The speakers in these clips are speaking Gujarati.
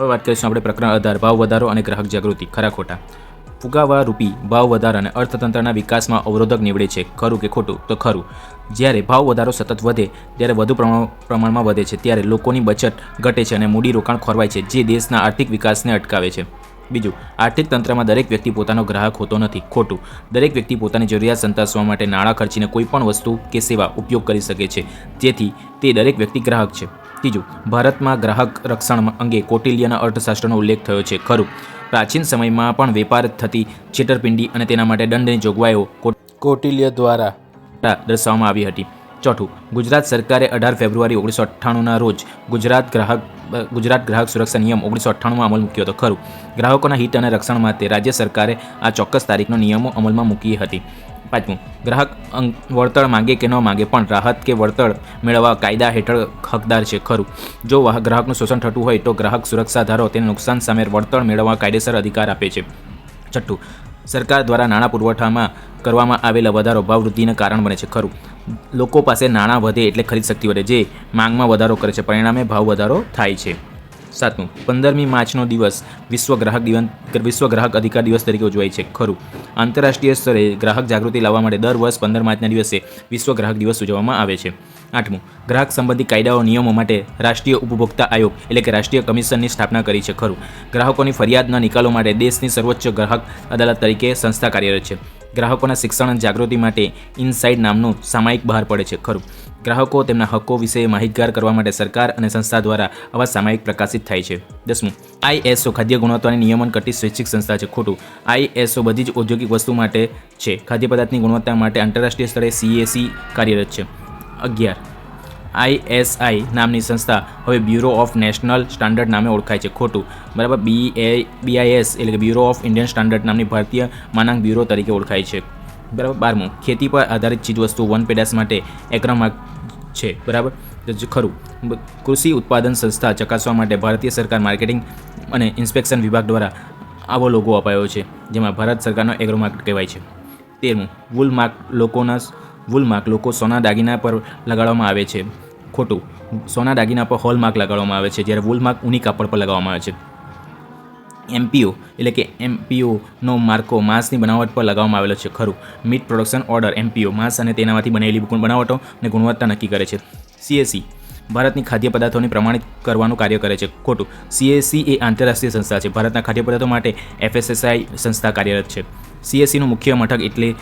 હવે વાત કરીશું આપણે પ્રકરણ આધાર ભાવ વધારો અને ગ્રાહક જાગૃતિ, ખરા ખોટા. ફુગાવા રૂપી ભાવ વધારો અને અર્થતંત્રના વિકાસમાં અવરોધક નીવડે છે. ખરું કે ખોટું? તો ખરું. જ્યારે ભાવ વધારો સતત વધે, ત્યારે વધુ પ્રમાણ- પ્રમાણમાં વધે છે. ત્યારે લોકોની બચત ઘટે છે અને મૂડી રોકાણ ખોરવાય છે, જે દેશના આર્થિક વિકાસને અટકાવે છે. બીજું, આર્થિક તંત્રમાં દરેક વ્યક્તિ પોતાનો ગ્રાહક હોતો નથી. ખોટું. દરેક વ્યક્તિ પોતાની જરૂરિયાત સંતોષવા માટે નાણાં ખર્ચીને કોઈપણ વસ્તુ કે સેવા ઉપયોગ કરી શકે છે. જેથી તે દરેક વ્યક્તિ ગ્રાહક છે. ત્રીજું ભારતમાં ગ્રાહક રક્ષણ અંગે કૌટિલ્યના અર્થશાસ્ત્રનો ઉલ્લેખ થયો છે. ખરું. પ્રાચીન સમયમાં પણ વેપાર થતી છેતરપિંડી અને તેના માટે દંડની જોગવાઈઓ કોટિલ્ય દ્વારા દર્શાવવામાં આવી હતી. ચોથું ગુજરાત સરકારે અઢાર ફેબ્રુઆરી ઓગણીસો અઠ્ઠાણુંના રોજ ગુજરાત ગ્રાહક ગુજરાત ગ્રાહક સુરક્ષા નિયમ ઓગણીસો અઠ્ઠાણુંમાં અમલ મૂક્યો હતો. ખરું. ગ્રાહકોના હિત અને રક્ષણ માટે રાજ્ય સરકારે આ ચોક્કસ તારીખનો નિયમો અમલમાં મૂકી હતી. પાંચમું, ગ્રાહક વળતર માંગે કે ન માંગે, પણ રાહત કે વળતર મેળવવા કાયદા હેઠળ હકદાર છે. ખરું. જો ગ્રાહકનું શોષણ થતું હોય તો ગ્રાહક સુરક્ષા ધારો તેને નુકસાન સામે વળતર મેળવવા કાયદેસર અધિકાર આપે છે. છઠ્ઠું, સરકાર દ્વારા નાણાં પુરવઠામાં કરવામાં આવેલા વધારો ભાવવૃદ્ધિને કારણ બને છે. ખરું. લોકો પાસે નાણાં વધે એટલે ખરીદ શક્તિ વધે, જે માંગમાં વધારો કરે છે. પરિણામે ભાવ વધારો થાય છે. સાતમું, પંદરમી માર્ચનો દિવસ વિશ્વ ગ્રાહક દિવસ વિશ્વ ગ્રાહક અધિકાર દિવસ તરીકે ઉજવાય છે. ખરું. આંતરરાષ્ટ્રીય સ્તરે ગ્રાહક જાગૃતિ લાવવા માટે દર વર્ષ પંદર માર્ચના દિવસે વિશ્વ ગ્રાહક દિવસ ઉજવવામાં આવે છે. આઠમું, ગ્રાહક સંબંધી કાયદાઓ, નિયમો માટે રાષ્ટ્રીય ઉપભોક્તા આયોગ એટલે કે રાષ્ટ્રીય કમિશનની સ્થાપના કરી છે. ખરું. ગ્રાહકોની ફરિયાદના નિકાલો માટે દેશની સર્વોચ્ચ ગ્રાહક અદાલત તરીકે સંસ્થા કાર્યરત છે. ગ્રાહકોના શિક્ષણ અને જાગૃતિ માટે ઇનસાઇડ નામનું સામાયિક બહાર પડે છે. ખરું. ગ્રાહકો તેમના હક્કો વિશે માહિતગાર કરવા માટે સરકાર અને સંસ્થા દ્વારા આવા સામાયિક પ્રકાશિત થાય છે. દસમું આઈએસઓ ખાદ્ય ગુણવત્તાની નિયમન કરતી સ્વૈચ્છિક સંસ્થા છે. ખોટું આઈએસઓ બધી જ ઔદ્યોગિક વસ્તુ માટે છે. ખાદ્ય પદાર્થની ગુણવત્તા માટે આંતરરાષ્ટ્રીય સ્તરે સીએસી કાર્યરત છે. અગિયાર આઈએસઆઈ નામની સંસ્થા હવે બ્યુરો ઓફ નેશનલ સ્ટાન્ડર્ડ નામે ઓળખાય છે. ખોટું, બરાબર, બી એ બીઆઈએસ એટલે કે બ્યુરો ઓફ ઇન્ડિયન સ્ટાન્ડર્ડ નામની ભારતીય માનાંક બ્યુરો તરીકે ઓળખાય છે. બરાબર? બારમું. ખેતી પર આધારિત ચીજવસ્તુ વન પેદાશ માટે એક્રમાર્ક છે. બરાબર? ખરું. કૃષિ ઉત્પાદન સંસ્થા ચકાસવા માટે ભારતીય સરકાર માર્કેટિંગ અને ઇન્સ્પેક્શન વિભાગ દ્વારા આવો લોગો અપાયો છે, જેમાં ભારત સરકારનો એગ્રોમાર્ક કહેવાય છે. તેરમું. વૂલ માર્ક લોકોના વૂલ માર્ક લોકો સોના દાગીના પર લગાડવામાં આવે છે. ખોટું. સોના દાગીના પર હોલ માર્ક લગાડવામાં આવે છે, જ્યારે વૂલ માર્ક ઊની કાપડ પર લગાવવામાં આવે છે. એમપીઓ એટલે કે એમપીઓનો માર્કો માંસની બનાવટ પર લગાવવામાં આવેલો છે. ખરું. મીટ પ્રોડક્શન ઓર્ડર એમપીઓ માંસ અને તેનામાંથી બનેલી બનાવટો અને ગુણવત્તા નક્કી કરે છે. સીએસી ભારતની ખાદ્ય પદાર્થોને પ્રમાણિત કરવાનું કાર્ય કરે છે. ખોટું. સીએસસી એ આંતરરાષ્ટ્રીય સંસ્થા છે. ભારતના ખાદ્ય પદાર્થો માટે એફએસએસઆઈ સંસ્થા કાર્યરત છે. સીએસસીનું મુખ્ય મથક એટલે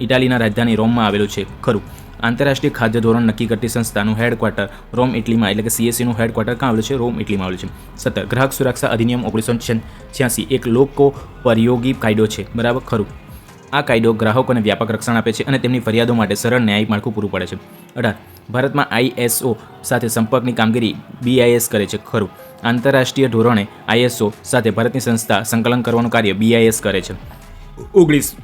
ઇટાલીના રાજધાની રોમમાં આવેલું છે. ખરું. આંતરરાષ્ટ્રીય ખાદ્ય ધોરણ નક્કી કરતી સંસ્થાનું હેડક્વાર્ટર રોમ ઇટલીમાં, એટલે કે સીએસસીનું હેડક્વાર્ટર ક્યાં આવેલું છે? રોમ ઇટલીમાં આવેલું છે. સત્તર ગ્રાહક સુરક્ષા અધિનિયમ ઓગણીસો છ્યાસી, એક લોકો પરયોગી કાયદો છે. બરાબર? ખરું. આ કાયદો ગ્રાહકોને વ્યાપક રક્ષણ આપે છે અને તેમની ફરિયાદો માટે સરળ ન્યાયિક માળખું પૂરું પડે છે. અઢાર, ભારતમાં આઈએસઓ સાથે સંપર્કની કામગીરી બીઆઈએસ કરે છે. ખરું. આંતરરાષ્ટ્રીય ધોરણે આઈએસઓ સાથે ભારતની સંસ્થા સંકલન કરવાનું કાર્ય બીઆઈએસ કરે છે. ઓગણીસ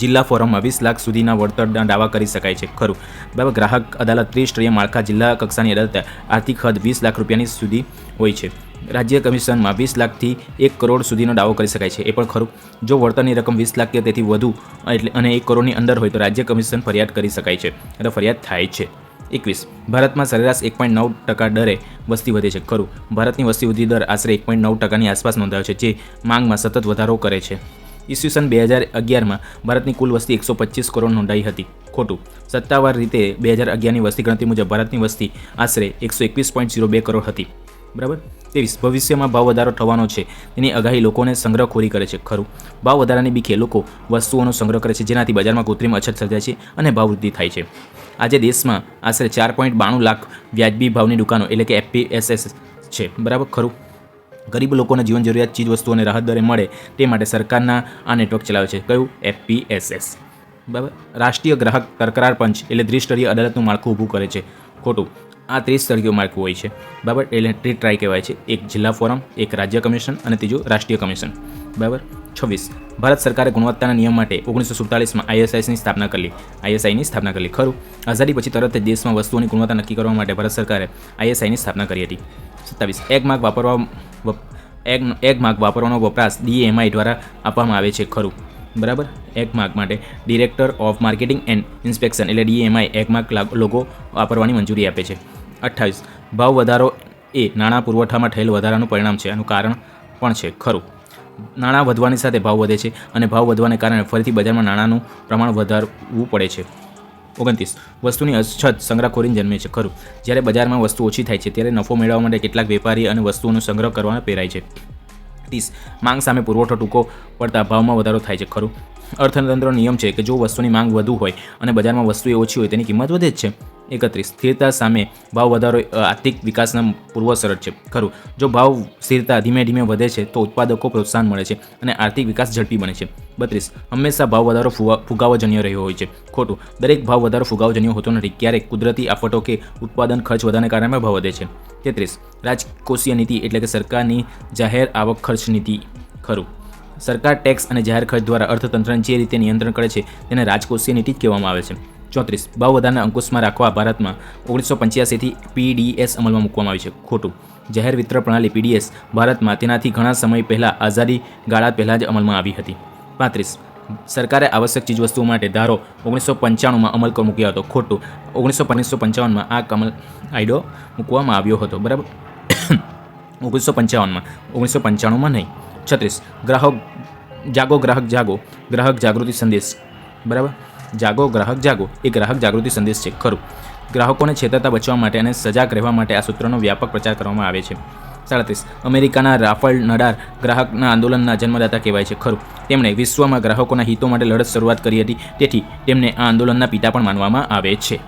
જિલ્લા ફોરમમાં વીસ લાખ સુધીના વળતરના દાવા કરી શકાય છે. ખરું. બરાબર ગ્રાહક અદાલત ત્રિસ્તરીય માળખા જિલ્લા કક્ષાની અદાલત આર્થિક હદ વીસ લાખ રૂપિયાની સુધી હોય છે. રાજ્ય કમિશનમાં વીસ લાખથી એક કરોડ સુધીનો દાવો કરી શકાય છે. એ પણ ખરું. જો વળતરની રકમ વીસ લાખ કે તેથી વધુ એટલે અને એક કરોડની અંદર હોય તો રાજ્ય કમિશન ફરિયાદ કરી શકાય છે. એટલે ફરિયાદ થાય છે. એકવીસ. ભારતમાં સરેરાશ એક પોઈન્ટ નવ ટકા દરે વસ્તી વધે છે. ખરું. ભારતની વસ્તી વૃદ્ધિ દર આશરે એક પોઈન્ટ નવ ટકાની આસપાસ નોંધાયો છે, જે માંગમાં સતત વધારો કરે છે. ઈસવીસન બે હજાર અગિયારમાં ભારતની કુલ વસ્તી એકસો પચીસ કરોડ નોંધાઈ હતી. ખોટું. સત્તાવાર રીતે બે હજાર અગિયારની વસ્તી ગણતરી મુજબ ભારતની વસ્તી આશરે એકસો એકવીસ પોઈન્ટ ઝીરો બે કરોડ હતી. બરાબર? ત્રેવીસ. ભવિષ્યમાં ભાવ વધારો થવાનો છે. તેની આગાહી લોકોને સંગ્રહખોરી કરે છે. ખરું. ભાવ વધારાની બીકે લોકો વસ્તુઓનો સંગ્રહ કરે છે, જેનાથી બજારમાં કૃત્રિમ અછત સર્જાય છે અને ભાવ વૃદ્ધિ થાય છે. આજે દેશમાં આશરે ચાર પોઈન્ટ બાણું લાખ વ્યાજબી ભાવની દુકાનો એટલે કે એફપીએસએસ છે. બરાબર? ખરું. ગરીબ લોકોને જીવન જરૂરિયાત ચીજ વસ્તુઓને રાહત દરે મળે તે માટે સરકારના આ નેટવર્ક ચલાવે છે. કયું? એફપીએસએસ બરાબર? રાષ્ટ્રીય ગ્રાહક તકરાર પંચ એટલે ત્રિસ્તરીય અદાલતનું માળખું ઊભું કરે છે. ખોટું. આ ત્રિસ્તરીય માળખું હોય છે. બરાબર? એટલે ટ્રી ટ્રાય કહેવાય છે. એક જિલ્લા ફોરમ, એક રાજ્ય કમિશન અને ત્રીજું રાષ્ટ્રીય કમિશન. બરાબર? છવ્વીસ. ભારત સરકારે ગુણવત્તાના નિયમ માટે ઓગણીસો સુડતાલીસમાં આઈએસઆઈની સ્થાપના કરી. આઈએસઆઈની સ્થાપના કરી. ખરું. આઝાદી પછી તરત જ દેશમાં વસ્તુઓની ગુણવત્તા નક્કી કરવા માટે ભારત સરકારે આઈએસઆઈની સ્થાપના કરી હતી. સત્તાવીસ. એક માર્ક વાપરવા વપ- એક એક માર્ક વાપરવાનો વપરાશ ડીએમઆઈ દ્વારા આપવામાં આવે છે. ખરું. બરાબર? એક માર્ક માટે director of marketing and inspection એટલે ડીએમઆઈ એક માર્ક લોગો વાપરવાની મંજૂરી આપે છે. અઠ્ઠાવીસ. ભાવ વધારો એ નાણાં પુરવઠામાં થયેલ વધારાનું પરિણામ છે. આનું કારણ પણ છે. ખરું. નાણાં વધવાની સાથે ભાવ વધે છે અને ભાવ વધવાને કારણે ફરીથી બજારમાં નાણાંનું પ્રમાણ વધારવું પડે છે. ઓગણત્રીસ. વસ્તુની અછત સંગ્રહખોરીને જન્મે છે. ખરું. જ્યારે બજારમાં વસ્તુ ઓછી થાય છે, ત્યારે નફો મેળવવા માટે કેટલાક વેપારી અને વસ્તુઓનો સંગ્રહ કરવાનો પહેરાય છે. ત્રીસ. માંગ સામે પુરવઠો ટૂંકો પડતા ભાવમાં વધારો થાય છે. ખરું. અર્થતંત્રનો નિયમ છે કે જો વસ્તુની માંગ વધુ હોય અને બજારમાં વસ્તુ એ ઓછી હોય, તેની કિંમત વધે જ છે. એકત્રીસ. સ્થિરતા સામે ભાવ વધારો આર્થિક વિકાસના પૂર્વશરત છે. ખરું. જો ભાવ સ્થિરતા ધીમે ધીમે વધે છે, તો ઉત્પાદકો પ્રોત્સાહન મળે છે અને આર્થિક વિકાસ ઝડપી બને છે. બત્રીસ. હંમેશા ભાવ વધારો ફુગાવોજન્ય રહ્યો હોય છે. ખોટું. દરેક ભાવ વધારો ફુગાવજન્ય હોતો નથી. ક્યારેક કુદરતી આફતો કે ઉત્પાદન ખર્ચ વધારાને કારણે ભાવ વધે છે. તેત્રીસ. રાજકોષીય નીતિ એટલે કે સરકારની જાહેર આવક ખર્ચ નીતિ. ખરું. સરકાર ટેક્સ અને જાહેર ખર્ચ દ્વારા અર્થતંત્રને જે રીતે નિયંત્રણ કરે છે, તેને રાજકોષીય નીતિ જ કહેવામાં આવે છે. ચોત્રીસ. ભાવ વધારાને અંકુશમાં રાખવા ભારતમાં ઓગણીસો પંચ્યાસીથી પીડીએસ અમલમાં મૂકવામાં આવી છે. ખોટું. જાહેર વિતરણ પ્રણાલી પીડીએસ ભારતમાં તેનાથી ઘણા સમય પહેલાં આઝાદી ગાળા પહેલાં જ અમલમાં આવી હતી. પાંત્રીસ. સરકારે આવશ્યક ચીજવસ્તુઓ માટે ધારો ઓગણીસો પંચાણુંમાં અમલ મૂક્યો હતો. ખોટું. ઓગણીસો પચીસો પંચાવનમાં આ કમલ આઈડો મૂકવામાં આવ્યો હતો. બરાબર? ઓગણીસો પંચાવનમાં. ઓગણીસો પંચાણુંમાં નહીં. છત્રીસ. ગ્રાહક જાગો ગ્રાહક જાગો. ગ્રાહક જાગૃતિ સંદેશ. બરાબર? જાગો, ગ્રાહક જાગો, એ ગ્રાહક જાગૃતિ સંદેશ છે, ખરું. ગ્રાહકોને છેતરતા બચવા માટે અને સજાગ રહેવા માટે આ સૂત્રનો વ્યાપક પ્રચાર કરવામાં આવે છે. સાડત્રીસ, અમેરિકાના રાફેલ નડાર ગ્રાહકના આંદોલનના જન્મદાતા કહેવાય છે, ખરું. તેમણે વિશ્વમાં ગ્રાહકોના હિતો માટે લડત શરૂઆત કરી હતી, તેથી તેમને આ આંદોલનના પિતા પણ માનવામાં આવે છે.